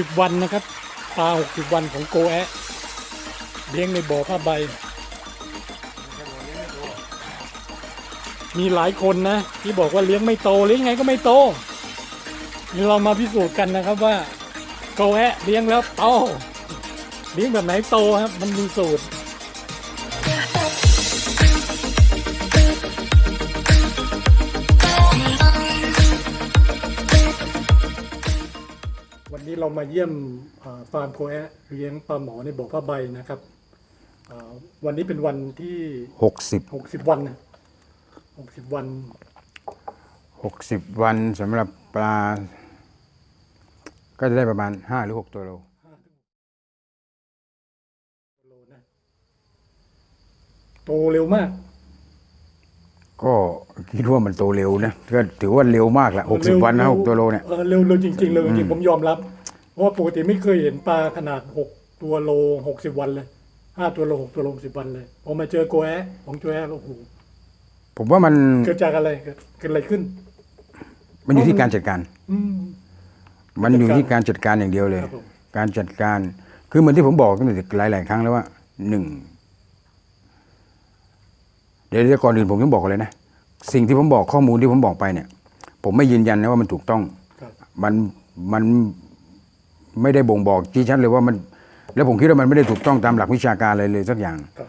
60 วันนะครับ ปลา 60 วันของโกแอะเลี้ยงในบ่อผ้าใบ มีหลายคนนะ ที่บอกว่าเลี้ยงไม่โตเลี้ยงไงก็ไม่โตนี่เรามาพิสูจน์กันนะครับว่าโกแอะเลี้ยงแล้วโตเลี้ยงแบบไหนโตครับ มันมีสูตร นนี้เรามาเยี่ยมอ่าฟาร์มโคแอะเลี้ยงปลาหมอในบ่อผ้าใบนะครับอ่าวันนี้เป็นวันที่หกสิบ60วันนะ60วันหกสิบวันสำหรับปลา ก็จะได้ประมาณห้าหรือหกตัวโลโลนะโตเร็วมาก ก็คิดว่ามันโตเร็วนะก็ถือว่าเร็วมากละหกสิบเร็วันนะร็หกตัวโลเนี่ยออเร็วเร็วจริงๆเร็วจริงอืมๆผมยอมรับเพ ราะว่าปกติไม่เคยเห็นปลาขนาด6ตัวโล60วันเลย5ตัวโล6ตัวโล10วันเลยพอมาเจอโกแอะของโกแอะแล้วโอ้โหผมว่ามันเกิดจากอะไรเกิดเกิดอะไรขึ้น มันอยู่ที่การจัดการ อืม มันอยู่ที่การจัดการอย่างเดียวเลย ครับผม การจัดการ คือเหมือนที่ผมบอกตั้งแต่หลาย ๆ ครั้งแล้วว่าหนึ่งเดี๋ยวเดี๋ยวก่อนอื่นผมต้องบอกเลยนะ สิ่งที่ผมบอกข้อมูลที่ผมบอกไปเนี่ย ผมไม่ยืนยันนะว่ามันถูกต้อง ครับ มันมัน ไม่ได้บ่งบอกชี้ชัดเลยว่ามัน แล้วผมคิดว่ามันไม่ได้ถูกต้องตามหลักวิชาการอะไรเลยสักอย่างครับ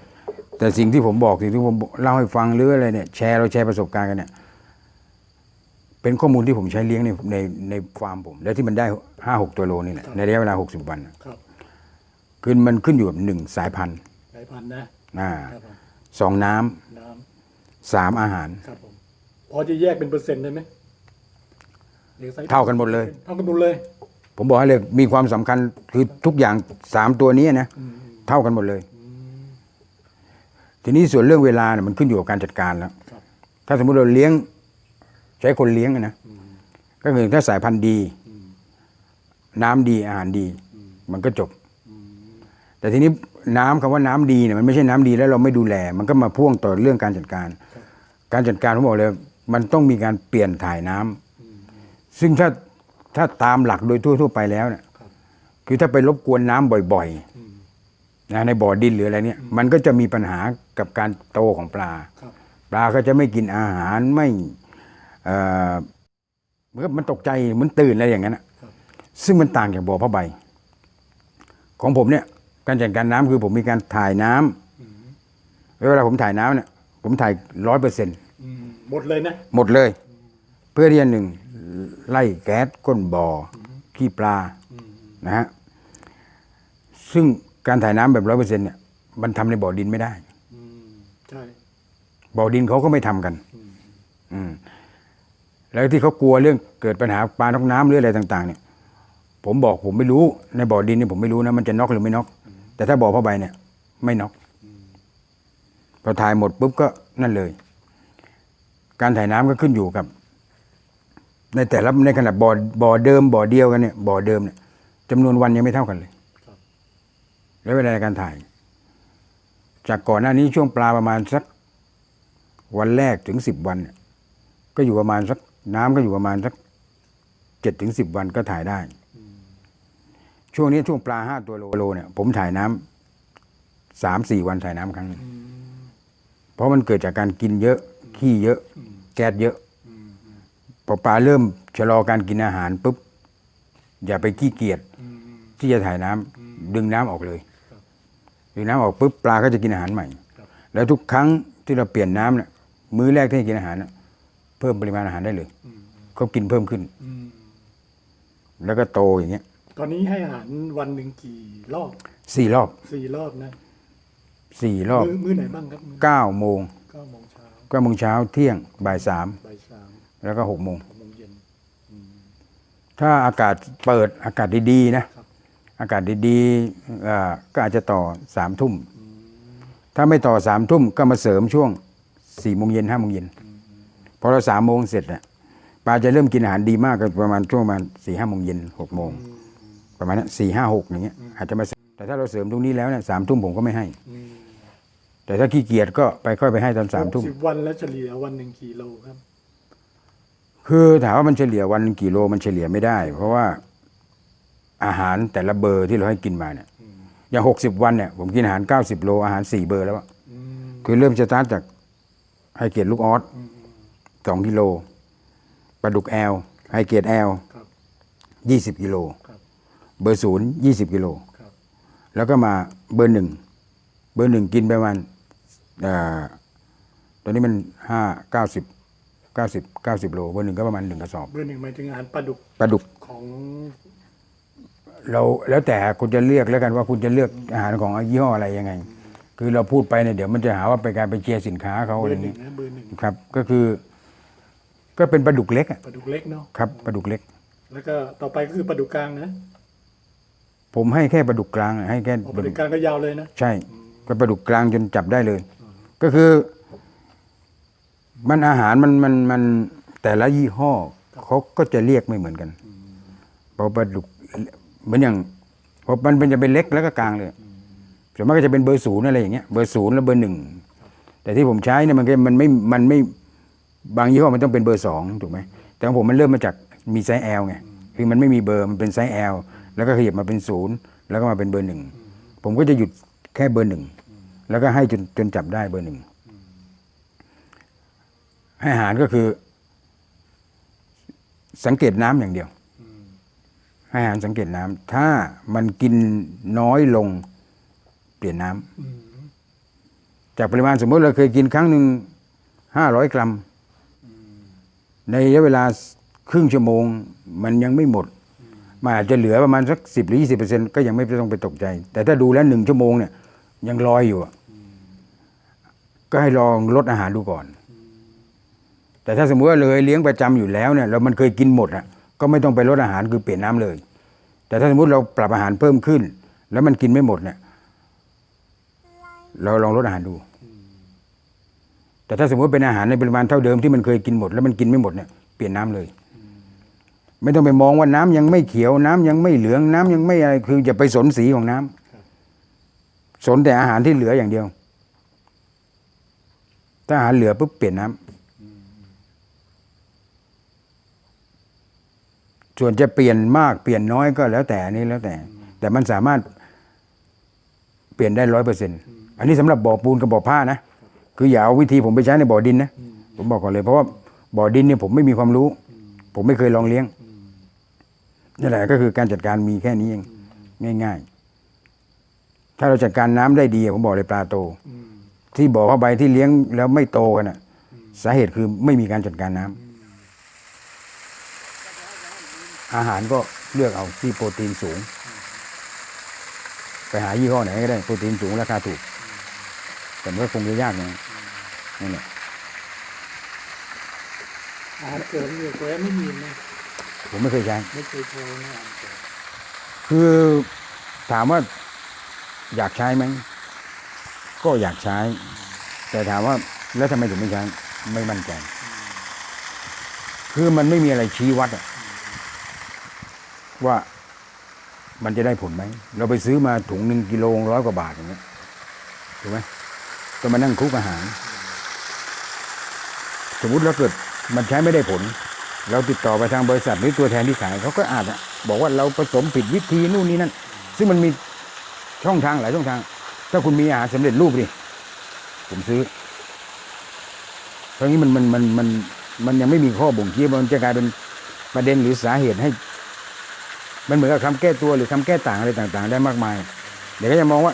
แต่สิ่งที่ผมบอกสิ่งที่ผมเล่าให้ฟังหรืออะไรเนี่ยแชร์เราแชร์ประสบการณ์กันเนี่ยเป็นข้อมูลที่ผมใช้เลี้ยงในในในฟาร์มผม แล้วที่มันได้ห้าหกตัวโลนี่แหละในระยะเวลาหกสิบวันน่ะครับคือมันขึ้นอยู่กับหนึ่งสายพันธุ์สายพันธุ์นะอ่าครับผมสองน้ำน้สามอาหารำครับผมพอจะแยกเป็นเปอร์เซ็นต์ได้ไหมหรือไซส์เท่ากันหมดเลย เท่ากันหมดเลย ผมบอกให้เลยมีความสำคัญคือทุกอย่างสามตัวนี้นะเท่ากันหมดเลย ทีนี้ส่วนเรื่องเวลาเนี่ยมันขึ้นอยู่กับการจัดการแล้วถ้าสมมุติเราเลี้ยง ใช้คนเลี้ยงนะก็คือถ้าสายพันธุ์ดี น้ำดีอาหารดี มันก็จบ แต่ทีนี้น้ำคำว่าน้ำดีเนี่ยมันไม่ใช่น้ำดีแล้วเราไม่ดูแล มันก็มาพ่วงต่อเรื่องการจัดการ การจัดการผมบอกเลย มันต้องมีการเปลี่ยนถ่ายน้ำอืมซึ่งถ้า ถ้าตามหลักโดยทั่วๆไปแล้วเนี่ยครับคือถ้าไปรบกวนน้ำบ่อยอืมๆนะในบ่อดินหรืออะไรเนี่ย มันก็จะมีปัญหากับการโตของปลาครับปลาก็จะไม่กินอาหารไม่เอ่อเหมันก็มันตกใจมันตื่นอะไรอย่างนั้นอะครับซึ่งมันต่างจากบ่อผ้าใบ ของผมเนี่ยการจัดการน้ำคือผมมีการถ่ายน้ำอืมแล้วเวลาผมถ่ายน้ำเนี่ย ผมถ่ายร้อยเปอร์เซ็นต์อืมหมดเลยนะ หมดเลย เพื่อที่จะหนึ่ง ไล่แก๊สก้นบ่อขี้ปลาอืมนะฮะซึ่งการถ่ายน้ำแบบร้อยเปอร์เซ็นต์เนี่ยมันทำในบ่อดินไม่ได้อืมใช่บ่อดินเขาก็ไม่ทำกันอืมอืมแล้วที่เขากลัวเรื่องเกิดปัญหาปลาน็อกน้ำหรืออะไรต่าง ๆ เนี่ย ผมบอกผมไม่รู้ในบ่อดินเนี่ยผมไม่รู้นะมันจะน็อกหรือไม่น็อกแต่ถ้าบ่อผ้าใบเนี่ย ไม่น็อกพอถ่ายหมดปุ๊บก็นั่นเลย การถ่ายน้ำก็ขึ้นอยู่กับ ในแต่ละในขนาดบ่อบ่อเดิมบ่อเดียวกันเนี่ยบ่อเดิมเนี่ยจำนวนวันยังไม่เท่ากันเลยครับแล้วเวลาในการถ่าย จากก่อนหน้านี้ช่วงปลาประมาณสัก วันแรกถึงสิบวันเนี่ยก็อยู่ประมาณสักน้ำก็อยู่ประมาณสักเจ็ดถึงสิบวันก็ถ่ายได้อืมช่วงนี้ช่วงปลาห้าตัวโลโลเนี่ย ผมถ่ายน้ำสามสี่วันถ่ายน้ำครั้งหนึ่งอืมเพราะมันเกิดจากการกินเยอะ ขี้เยอะอืมแก๊สเยอะอืมอืมพ อปลาเริ่มชะลอการกินอาหารปุ๊บอย่าไปขี้เกียจอืมที่จะถ่ายน้ำดึงน้ำออกเลยครับดึงน้ำออกปุ๊บปลาก็จะกินอาหารใหม่ครับแล้วทุกครั้งที่เราเปลี่ยนน้ำเนี่ยมื้อแรกที่ให้กินอาหารน่ะเพิ่มปริมาณอาหารได้เลยอืมเขากินเพิ่มขึ้นอืมแล้วก็โตอย่างเงี้ย ตอนนี้ให้อาหารวันหนึ่งกี่รอบสี่รอบสี่รอบนะสี่รอบมื้อมื้อไหนบ้างครับมื้อเก้าโมงเก้าโมงเช้าเก้าโมงเช้าเที่ยงบ่ายสามบ่ายสามแล้วก็หกโมง หกโมงเย็นอืม ถ้าอากาศเปิดอากาศดีๆนะครับอากาศดีๆเอ่อก็อาจจะต่อสามทุ่มอืมถ้าไม่ต่อสามทุ่มก็มาเสริมช่วงสี่โมงเย็นห้าโมงเย็นพอเราสามโมงเสร็จเนี่ยปลาจะเริ่มกินอาหารดีมากก็ประมาณช่วงประมาณสี่ห้าโมงเย็นหกโมงประมาณนั้นสี่ห้าหกอย่างเงี้ยอาจจะมาแต่ถ้าเราเสริมตรงนี้แล้วเนี่ยสามทุ่มผมก็ไม่ให้อืมแต่ถ้าขี้เกียจก็ไปค่อยไปให้ตอนสามทุ่มหกสิบวันแล้วเฉลี่ยวันหนึ่งกี่โลครับ คือถามว่ามันเฉลี่ยวันกี่โลมันเฉลี่ยไม่ได้ เพราะว่าอาหารแต่ละเบอร์ที่เราให้กินมาเนี่ยอย่างหกสิบวันเนี่ยผมกินอาหารเก้าสิบโลอาหารสี่เบอร์แล้วอะอืมคือเริ่มจะสตาร์ทจากไฮเกรดลูกออสสองกิโลปลาดุกแอลไฮเกรดแอลครับยี่สิบกิโลครับเบอร์ศูนย์ยี่สิบกิโลครับแล้วก็มาเบอร์หนึ่งเบอร์หนึ่งกินไปประมาณเอ่อตอนนี้มันห้าเก้าสิบ เก้าสิบเก้าสิบโลเบอร์หนึ่งก็ประมาณหนึ่งกระสอบ เบอร์หนึ่งหมายถึงอาหารปลาดุกปลาดุกของเราแล้วแต่คุณจะเลือกแล้วกันว่าคุณจะเลือกอาหารของยี่ห้ออะไรยังไง คือเราพูดไปเนี่ยเดี๋ยวมันจะหาว่าเป็นการไปเชียร์สินค้าเขาเบอะอไรร์หนึ่นี้งนะเบอร์หนึ่งครับ ก็คือ ก็เป็นปลาดุกเล็กอะปลาดุกเล็กเนาะครับปลาดุกเล็ก แล้วก็ต่อไปก็คือปลาดุกกลางนะผมให้แค่ปลาดุกกลางอะให้แค่โอ้ปปลาลาดุดุกกกลางก็ยาวเลยนะ ใช่ ก็ปลาดุกกลางจนจับได้เลย ก็คือ มันอาหารมันมันมันแต่ละยี่ห้อเขาก็จะเรียกไม่เหมือนกันเพราะปลาดุกเหมือนอย่างเพราะมันเป็นจะเป็นเล็กแล้วก็กลางเลยส่วนมากก็จะเป็นเบอร์ศูนย์อะไรอย่างเงี้ยเบอร์ศูนย์แล้วเบอร์หนึ่งแต่ที่ผมใช้เนี่ยมันก็มันไม่มันไม่บางยี่ห้อมันต้องเป็นเบอร์สองถูกไหมแต่ของผมมันเริ่มมาจากมีไซส์ L ไงคือมันไม่มีเบอร์มันเป็นไซส์ L แล้วก็ขยับมาเป็นศูนย์แล้วก็มาเป็นเบอร์หนึ่งผมก็จะหยุดแค่เบอร์หนึ่งแล้วก็ให้จนจนจับได้เบอร์หนึ่ง ให้อาหารก็คือ สังเกตน้ำอย่างเดียว ให้อาหารสังเกตน้ำถ้ามันกินน้อยลงเปลี่ยนน้ำอืมจากปริมาณสมมติเราเคยกินครั้งหนึ่งห้าร้อยกรัม ในระยะเวลาครึ่งชั่วโมง มันยังไม่หมดมันอาจจะเหลือประมาณสักสิบหรือยี่สิบเปอร์เซ็นก็ยังไม่ต้องไปตกใจ แต่ถ้าดูแล้วหนึ่งชั่วโมงเนี่ยยังลอยอยู่อะก็ให้ลองลดอาหารดูก่อน แต่ถ้าสมมติว่าเลยเลี้ยงประจำอยู่แล้วเนี่ยแล้วมันเคยกินหมดอะก็ไม่ต้องไปลดอาหารคือเปลี่ยนน้ำเลย แต่ถ้าสมมติเราปรับอาหารเพิ่มขึ้น แล้วมันกินไม่หมดเนี่ยเราลองลดอาหารดู แต่ถ้าสมมติเป็นอาหารในปริมาณเท่าเดิมที่มันเคยกินหมด แล้วมันกินไม่หมดเนี่ยเปลี่ยนน้ำเลย ไม่ต้องไปมองว่าน้ำยังไม่เขียวน้ำยังไม่เหลืองน้ำยังไม่อะไรคืออย่าไปสนสีของน้ำสนแต่อาหารที่เหลืออย่างเดียว ถ้าอาหารเหลือปุ๊บเปลี่ยนน้ำ ส่วนจะเปลี่ยนมากเปลี่ยนน้อยก็แล้วแต่นี้แล้วแต่ แต่มันสามารถเปลี่ยนได้ร้อยเปอร์เซ็นต์อันนี้สำหรับบ่อปูนกับบ่อผ้านะ คืออย่าเอาวิธีผมไปใช้ในบ่อดินนะ ผมบอกก่อนเลย เพราะว่าบ่อดินเนี่ยผมไม่มีความรู้ ผมไม่เคยลองเลี้ยงนั่นแหละก็คือการจัดการมีแค่นี้เองง่าย ๆ ถ้าเราจัดการน้ำได้ดีผมบอกเลยปลาโต ที่บ่อผ้าใบที่เลี้ยงแล้วไม่โตกันอะ สาเหตุคือไม่มีการจัดการน้ำ อาหารก็เลือกเอาที่โปรตีนสูง ไปหายี่ห้อไหนก็ได้โปรตีนสูงราคาถูก แต่มันก็คงจะยากนะนั่นแหละอาหารเสริมเนี่ยตัวไม่มีนะผมไม่เคยใช้ไม่เคยใช้นะอาหารเสริมคือถามว่าอยากใช้ไหมก็อยากใช้ แต่ถามว่าแล้วทำไมถึงไม่ใช้ไม่มั่นใจคือมันไม่มีอะไรชี้วัดอะ ว่ามันจะได้ผลไหม เราไปซื้อมาถุงหนึ่งกิโลร้อยกว่าบาทอย่างเงี้ยถูกไหมก็มานั่งคุกอาหาร สมมติเราเกิดมันใช้ไม่ได้ผล เราติดต่อไปทางบริษัทหรือตัวแทนที่ขายเขาก็อาจจะบอกว่าเราผสมผิดวิธีนู่นนี่นั่น ซึ่งมันมีช่องทางหลายช่องทาง ถ้าคุณมีอาหารสำเร็จรูปดิผมซื้อเพราะงี้มันมันมันมันมันยังไม่มีข้อบ่งชี้มันจะกลายเป็นประเด็นหรือสาเหตุให้ มันเหมือนกับคำแก้ตัวหรือคำแก้ต่างอะไรต่างๆ ได้มากมาย เดี๋ยวก็จะมองว่า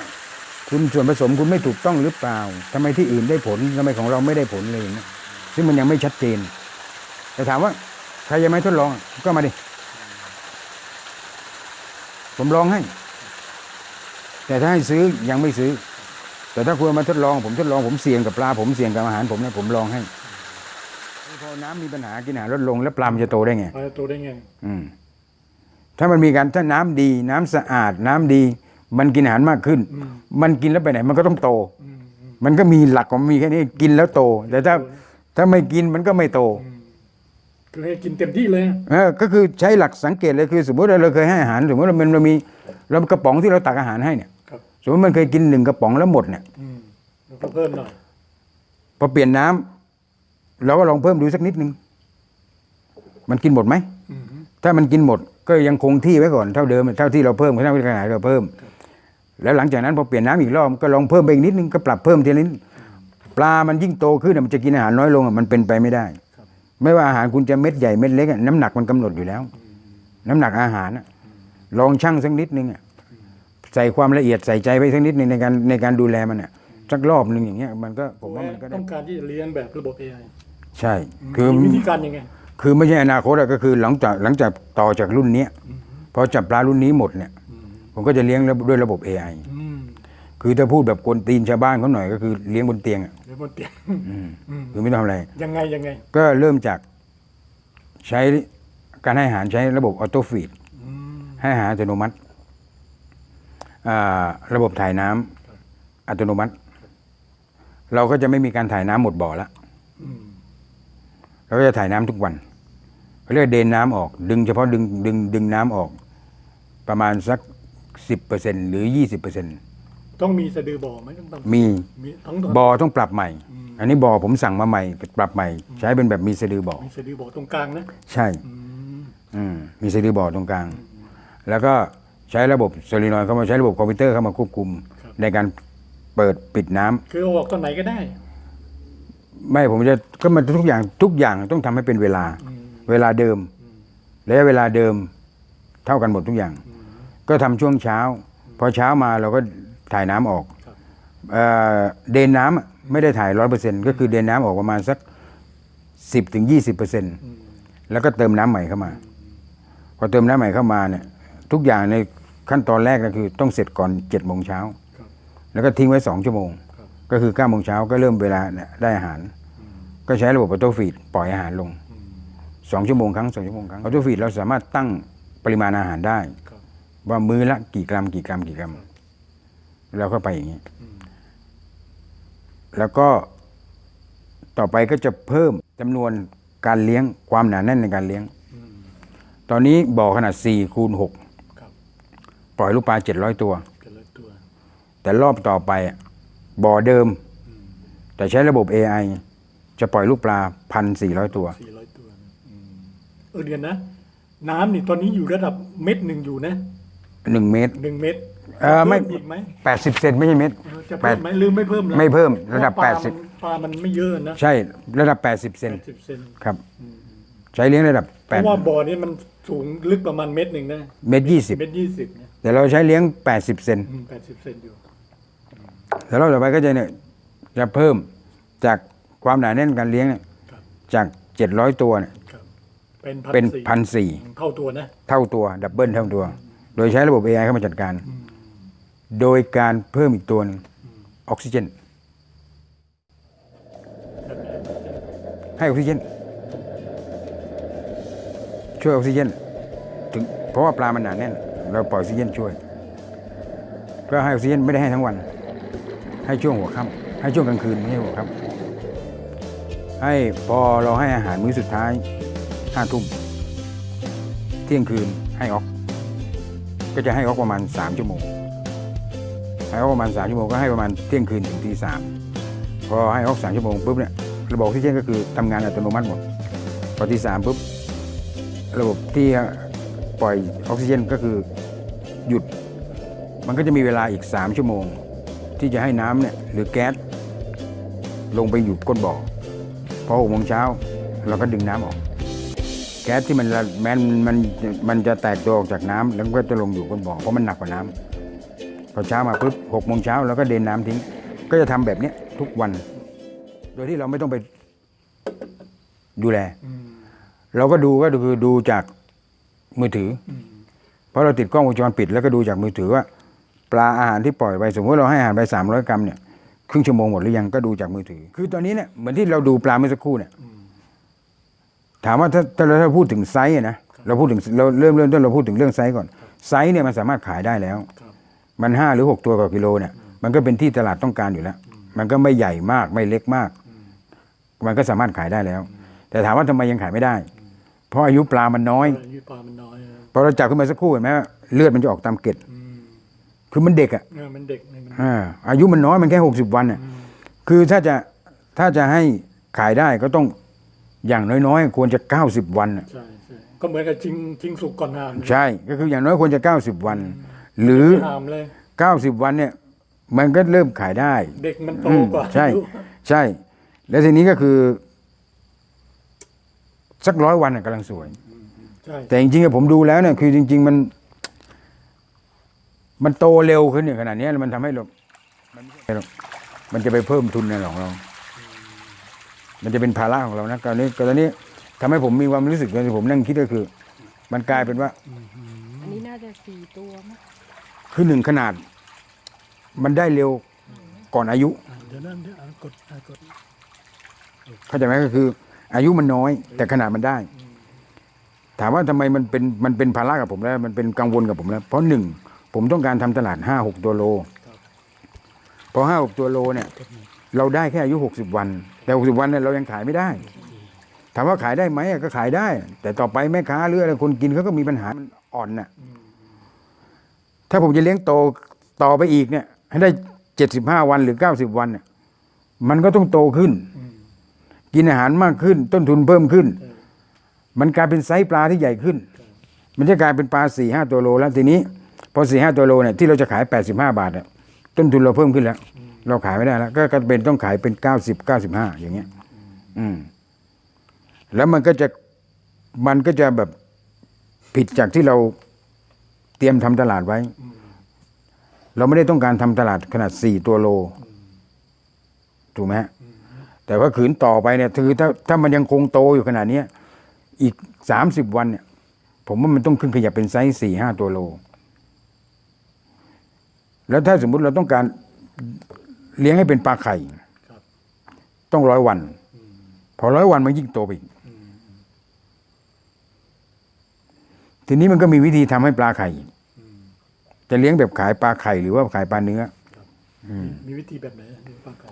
คุณส่วนผสมคุณไม่ถูกต้องหรือเปล่าทำไมที่อื่นได้ผลทำไมของเราไม่ได้ผลเลยางเงี้ยซึ่งมันยังไม่ชัดเจน แต่ถามว่า ใครยังไม่ทดลองก็มาดิ ผมลองให้ แต่ถ้าให้ซื้อยังไม่ซื้อ แต่ถ้าคุณเอามาทดลอง ผมทดลองผมเสี่ยงกับปลา ผมเสี่ยงกับอาหารผมเนี่ยผมลองให้พอน้ำมีปัญหากินอาหารลดลง แล้วปลามันจะโตได้ไงปลาจะโตได้ไง อืม ถ้ามันมีการถ้าน้ำดีน้ำสะอาดน้ำดี มันกินอาหารมากขึ้นอืมมันกินแล้วไปไหนมันก็ต้องโตอืมอืมมันก็มีหลักของมันมีแค่นี้กินแล้วโต แต่ถ้าถ้าไม่กินมันก็ไม่โตคือให้กินเต็มที่เลยนะเออก็คือใช้หลักสังเกตเลยคือ สมมติว่าเราเคยให้อาหารสมมติว่ามันเรามีเรากระป๋องที่เราตักอาหารให้เนี่ยครับสมมติมันเคยกินหนึ่งกระป๋องแล้วหมดเนี่ยอืมแล้วก็เพิ่มหน่อยพอเปลี่ยนน้ำเราก็ลองเพิ่มดูสักนิดนึงมันกินหมดไหมอืมถ้ามันกินหมด ก็ยังคงที่ไว้ก่อนเท่าเดิมเท่าที่เราเพิ่มเท่าที่ขนาดเราเพิ่ม แล้วหลังจากนั้นพอเปลี่ยนน้ำอีกรอบก็ลองเพิ่มไปอีกนิดนึงก็ปรับเพิ่มทีละนิดปลามันยิ่งโตขึ้นอะมันจะกินอาหารน้อยลงอะมันเป็นไปไม่ได้ ไม่ว่าอาหารคุณจะเม็ดใหญ่เม็ดเล็กอะน้ำหนักมันกำหนดอยู่แล้ว น้ำหนักอาหารอะลองชั่งสักนิดนึงอะใส่ความละเอียดใส่ใจไปสักนิดนึงในการในการดูแลมันอะสักรอบหนึ่งอย่างเงี้ยมันก็ผมว่ามันก็ได้ต้องการที่จะเลี้ยงแบบระบบ AI ใช่ คือมีวิธีการยังไง คือไม่ใช่อนาคตอะก็คือหลังจากหลังจากต่อจากรุ่นเนี้ยพอจับปลารุ่นนี้หมดเนี่ย ผมก็จะเลี้ยงด้วยระบบ AI อืมคือถ้าพูดแบบกวนตีนชาวบ้านเขาหน่อยก็คือเลี้ยงบนเตียงอะเดี๋ยวบนเตียงคือไม่ต้องทำอะไร ยังไงยังไง ก็เริ่มจากใช้การให้อาหารใช้ระบบออโต้ฟีดอืมให้อาหารอัตโนมัติอ่าระบบถ่ายน้ำอัตโนมัติ เราก็จะไม่มีการถ่ายน้ำหมดบ่อละอืม เราก็จะถ่ายน้ำทุกวันเขาเรียกเดนน้ำออก ดึงเฉพาะดึงดึงดึงน้ำออก ประมาณสักสิบเปอร์เซ็นหรือยี่สิบเปอร์เซ็นต้องมีสะดือบ่อไหมต้องต้องมีมีทั้งบ่อต้องปรับใหม่ อันนี้บ่อผมสั่งมาใหม่ ปรับใหม่ ใช้เป็นแบบมีสะดือบ่อมีสะดือบ่อตรงกลางนะใช่อืมอืมมีสะดือบ่อตรงกลาง แล้วก็ใช้ระบบโซลินอยด์เข้ามาใช้ระบบคอมพิวเตอร์เข้ามาควบคุม ในการเปิดปิดน้ำคือเอาออกตอนไหนก็ได้ ไม่ผมจะก็มันทุกอย่างทุกอย่างต้องทำให้เป็นเวลาอืมเวลาเดิมระยะเวลาเดิมเท่ากันหมดทุกอย่าง ก็ทำช่วงเช้า พอเช้ามาเราก็ถ่ายน้ำออกครับเอ่อเดนน้ำอะไม่ได้ถ่ายร้อยเปอร์เซ็นต์ก็คือเดนน้ำออกประมาณสักสิบถึงยี่สิบเปอร์เซ็นต์อืมแล้วก็เติมน้ำใหม่เข้ามา พอเติมน้ำใหม่เข้ามาเนี่ย ทุกอย่างในขั้นตอนแรกก็คือต้องเสร็จก่อนเจ็ดโมงเช้าครับแล้วก็ทิ้งไว้สองชั่วโมงครับ ก็คือเก้าโมงเช้าก็เริ่มเวลาเนี่ยได้อาหาร ก็ใช้ระบบออโต้ฟีดปล่อยอาหารลงอืมสองชั่วโมงครั้งสองชั่วโมงครั้งออโต้ฟีดเราสามารถตั้งปริมาณอาหารได้ครับว่ามื้อละกี่กรัมกี่กรัมกี่กรัมแล้วก็ไปอย่างนี้อืมแล้วก็ต่อไปก็จะเพิ่มจำนวนการเลี้ยงความหนาแน่นในการเลี้ยงอืมตอนนี้บ่อขนาด4คูณครับ6ปล่อยลูกปลา700ตัวกันละตัว แต่รอบต่อไปอะ บ่อเดิมอืมแต่ใช้ระบบ AI จะปล่อยลูกปลา1,400ตัว สี่ร้อยตัวนะอืมเออเดียนนะ น้ำนี่ตอนนี้อยู่ระดับเม็ดหนึ่งอยู่นะ1เมตร หนึ่งเม็ดเอ่อไม่ พิ่อีกไหม80เซนไม่ใช่เมตร เออจะเพิ่มไหมหรือไม่เพิ่มแล้วไม่เพิ่มระดับ เพาปลา80มันปลามันไม่เยอะนะใช่ระดับ80เซนแปดสิบเซนครับ ใช้เลี้ยงระดับเพราะว่าบ่อนี้มันสูงลึกประมาณเม็ดหนึ่งนะ8เมตรเม็ดยี่สิบนะ20แต่เราใช้เลี้ยง80เซน แปดสิบเซนอยู่ แล้วรอบต่อไปก็จะเนี่ยจะเพิ่มจากความหนาแน่นการเลี้ยงเนี่ยครับจาก700ตัวเนี่ยครับเป็นพันเป็นสี่พันสี่เท่าตัวนะเท่าตัวดับเบิลเท่าตัว โดยใช้ระบบ AI เข้ามาจัดการ โดยการเพิ่มอีกตัวหนึงออกซิเจน ให้ออกซิเจน ช่วยออกซิเจน ถึงเพราะว่าปลามันหนาแน่น เราปล่อยออกซิเจนช่วย ก็ให้ออกซิเจนไม่ได้ให้ทั้งวัน ให้ช่วงหัวค่ำให้ช่วงกลางคืนไม่ใช่หัวค่ำให้พอเราให้อาหารมื้อสุดท้ายห้าทุ่มเที่ยงคืนให้ออก ก็จะให้ออกประมาณ3ชั่วโมงให้ออกประมาณ3ชั่วโมงก็ให้ประมาณเที่ยงคืนถึงตีสามพอให้ออก3ชั่วโมงปุ๊บเนี่ยระบบออกซิเจนก็คือทำงานอัตโนมัติหมดพอตีสามปุ๊บระบบที่ปล่อยออกซิเจนก็คือหยุด มันก็จะมีเวลาอีก 3 ชั่วโมง ที่จะให้น้ำเนี่ยหรือแก๊สลงไปอยู่ก้นบ่อพอหกโมงเช้าเราก็ดึงน้ำออก แก๊สที่มันละแม้นมันมันจะแตกตัวออกจากน้ำแล้วก็จะลงอยู่ก้นบ่อเพราะมันหนักกว่าน้ำพอเช้ามาปุ๊บหกโมงเช้าเราก็เดินน้ำทิ้ง ก็จะทำแบบเนี้ยทุกวัน โดยที่เราไม่ต้องไปดูแล เราก็ดูก็คือดูจากมือถือ เพราะเราติดกล้องวงจรปิด แล้วก็ดูจากมือถือว่า ปลาอาหารที่ปล่อยไปสมมติเราให้อาหารไป 300 กรัมเนี่ยครึ่งชั่วโมงหมดหรือยังก็ดูจากมือถือ คือตอนนี้เนี่ยเหมือนที่เราดูปลาเมื่อสักครู่เนี่ยอืมถามว่าถ้าถ้าเราถ้าพูดถึงไซส์อะนะเราพูดถึงเราเริ่มเริ่มต้นเราพูดถึงเรื่องไซส์ก่อน ไซส์เนี่ยมันสามารถขายได้แล้วครับมันห้าหรือหกตัวต่อกิโลเนี่ย มันก็เป็นที่ตลาดต้องการอยู่แล้ว มันก็ไม่ใหญ่มากไม่เล็กมาก มันก็สามารถขายได้แล้ว แต่ถามว่าทำไมยังขายไม่ได้ เพราะอายุปลามันน้อยอายุปลามันน้อยนะพอเราจับขึ้นมาสักครู่เห็นไหมว่าเลือดมันจะออกตามเกล็ดอืม คือมันเด็กอะเออมันเด็กเนี่ยมันอ่าอายุมันน้อยมันแค่หกสิบวันอะคือถ้าจะถ้าจะให้ขายได้ก็ต้องอย่างน้อยๆ ควรจะเก้าสิบวันอะใช่ใช่ก็เหมือนกับชิงชิงสุกก่อนหามใช่ก็คืออย่างน้อยควรจะ90วัน หรือหามเลย90วันเนี่ย มันก็เริ่มขายได้ เด็กมันโตอืมกว่าใช่อายุใช่ แล้วทีนี้ก็คือ สักร้อยวันน่ะกำลังสวย ใช่แต่จริงๆอะผมดูแล้วเนี่ยคือจริง ๆ มัน มันโตเร็วขึ้นอย่างขนาดเนี้ยแล้วมันทำให้เรามันไม่ใช่หรอกมันจะไปเพิ่มทุนในของเรา มันจะเป็นภาระของเรานะตอนนี้ตอนนี้ทำให้ผมมีความรู้สึกที่ผมนั่งคิดก็คือ มันกลายเป็นว่า อันนี้น่าจะสี่ตัวมั้งคือหนึ่งขนาด มันได้เร็วก่อนอายุอะเดี๋ยวนั่นเดี๋ยวอะกดอะกดเข้าใจไหมก็คือ อายุมันน้อย แต่ขนาดมันได้ ถามว่าทำไมมันเป็นมันเป็นภาระกับผมแล้ว มันเป็นกังวลกับผมแล้ว เพราะหนึ่ง ผมต้องการทำตลาดห้าหกตัวโลพอห้าหกตัวโลเนี่ย เราได้แค่อายุหกสิบวัน แต่หกสิบวันเนี่ยเรายังขายไม่ได้ ถามว่าขายได้ไหมอะก็ขายได้ แต่ต่อไปแม่ค้าหรืออะไรคนกินเขาก็มีปัญหามันอ่อนน่ะถ้าผมจะเลี้ยงโตต่อไปอีกเนี่ย ให้ได้เจ็ดสิบห้าวันหรือเก้าสิบวันเนี่ยมันก็ต้องโตขึ้น กินอาหารมากขึ้น ต้นทุนเพิ่มขึ้น มันกลายเป็นไซส์ปลาที่ใหญ่ขึ้น มันจะกลายเป็นปลาสี่ห้าตัวโลแล้วทีนี้ พอสี่ห้าตัวโลเนี่ยที่เราจะขายแปดสิบห้าบาทเนี่ยต้นทุนเราเพิ่มขึ้นแล้ว เราขายไม่ได้แล้ว ก็ก็เป็นต้องขายเป็นเก้าสิบเก้าสิบห้าอย่างเงี้ย อืม แล้วมันก็จะมันก็จะแบบผิดจากที่เราเตรียมทำตลาดไว้ เราไม่ได้ต้องการทำตลาดขนาดสี่ตัวโล ถูกไหมฮะแต่ว่าขืนต่อไปเนี่ยคือถ้าถ้ามันยังคงโตอยู่ขนาดเนี้ยอีกสามสิบวันเนี่ย ผมว่ามันต้องขึ้นขยับเป็นไซส์สี่ห้าตัวโล แล้วถ้าสมมุติเราต้องการเลี้ยงให้เป็นปลาไข่ครับต้องร้อยวัน พอร้อยวันมันยิ่งโตไปอีกทีนี้มันก็มีวิธีทำให้ปลาไข่จะเลี้ยงแบบขายปลาไข่หรือว่าขายปลาเนื้อมีวิธีแบบไหนเลี้ยงปลาไก่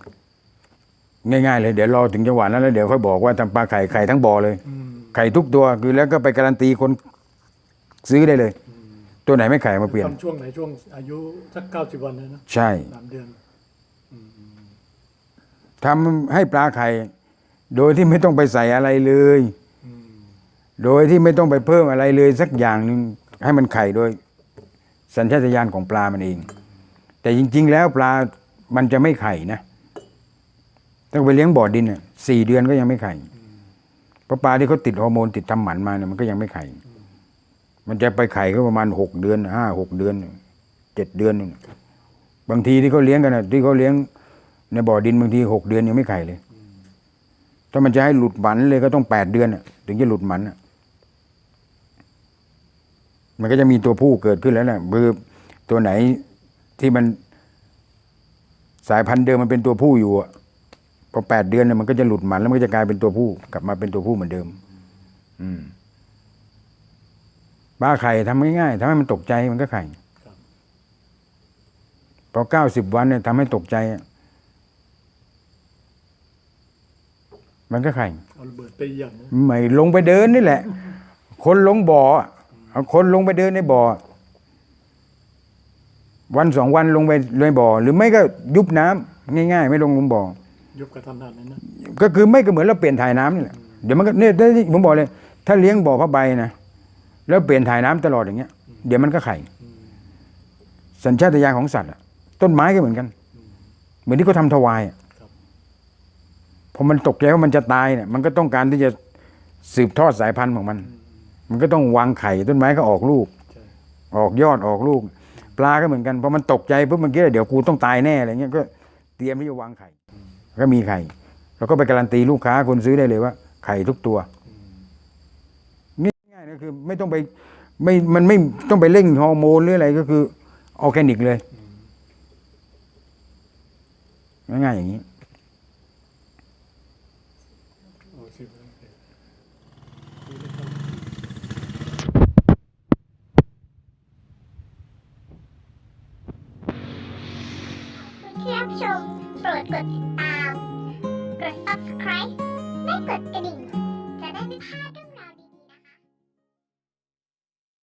ง่ายๆเลยเดี๋ยวรอถึงจังหวะนั้นแล้วเดี๋ยวค่อยบอกว่าทำปลาไข่ไข่ทั้งบ่อเลยอืมไข่ทุกตัวคือแล้วก็ไปการันตีคนซื้อได้เลย ตัวไหนไม่ไข่มาเปลี่ยน ทำช่วงไหนช่วงอายุสักเก้าสิบวันเลยนะใช่ สามเดือนทำให้ปลาไข่ โดยที่ไม่ต้องไปใส่อะไรเลยอืมโดยที่ไม่ต้องไปเพิ่มอะไรเลยสักอย่างหนึ่งให้มันไข่โดย สัญชาตญาณของปลามันเอง แต่จริง ๆ แล้วปลามันจะไม่ไข่นะต้องไปเลี้ยงบ่อดินน่ะสี่เดือนก็ยังไม่ไข่เพราะปลาที่เขาติดฮอร์โมนติดทำหมันมาเนี่ยมันก็ยังไม่ไข่ มันจะไปไข่ก็ประมาณหกเดือนห้าหกเดือนเจ็ดเดือน บางทีที่เขาเลี้ยงกันนะที่เขาเลี้ยงในบ่อดินบางทีหกเดือนยังไม่ไข่เลย ถ้ามันจะให้หลุดหมันเลยก็ต้องแปดเดือนถึงจะหลุดหมันมันก็จะมีตัวผู้เกิดขึ้นแล้วนะคือตัวไหนที่มันสายพันธุ์เดิมมันเป็นตัวผู้อยู่อะพอแปดเดือนเนี่ยมันก็จะหลุดหมันแล้วมันก็จะกลายเป็นตัวผู้ กลับมาเป็นตัวผู้เหมือนเดิม อืม ปลาไข่ทำง่ายๆทำให้มันตกใจมันก็ไข่พอเก้าสิบวันเนี่ยทำให้ตกใจอะมันก็ไข่เอาระเบิดไปอย่างนะไม่ลงไปเดินนี่แหละ คนลงบ่ออะเอาคนลงไปเดินในบ่อ วันสองวันลงไปในบ่อ หรือไม่ก็ยุบน้ำง่าย ๆ ไม่ลงลงบ่อยุบกระทันหันเลยนะก็คือไม่ก็เหมือนเราเปลี่ยนถ่ายน้ำนี่แหละเดี๋ยวมันก็เนี่ยที่ผมบอกเลย ถ้าเลี้ยงบ่อผ้าใบนะ แล้วเปลี่ยนถ่ายน้ำตลอดอย่างเงี้ย เดี๋ยวมันก็ไข่ สัญชาตญาณของสัตว์อะต้นไม้ก็เหมือนกัน เหมือนที่เขาทำถวายอะพอมันตกใจว่ามันจะตายเนี่ยมันก็ต้องการที่จะสืบทอดสายพันธุ์ของมัน มันก็ต้องวางไข่ ต้นไม้ก็ออกลูกใช่ออกยอดออกลูก ปลาก็เหมือนกันพอมันตกใจปุ๊บมันคิดว่าเดี๋ยวกูต้องตายแน่อะไรเงี้ยก็เตรียมที่จะวางไข่ ก็มีไข่ แล้วก็ไปการันตีลูกค้าคนซื้อได้เลยว่า ไข่ทุกตัว ง่ายๆนะคือไม่ต้องไปไม่มันไม่ต้องไปเร่งฮอร์โมนหรืออะไรก็คือออร์แกนิกเลย ง่ายๆอย่างนี้ ที่รับชมโปรดกดติดตาม กด subscribe และกดกระดิ่ง จะได้ไม่พลาด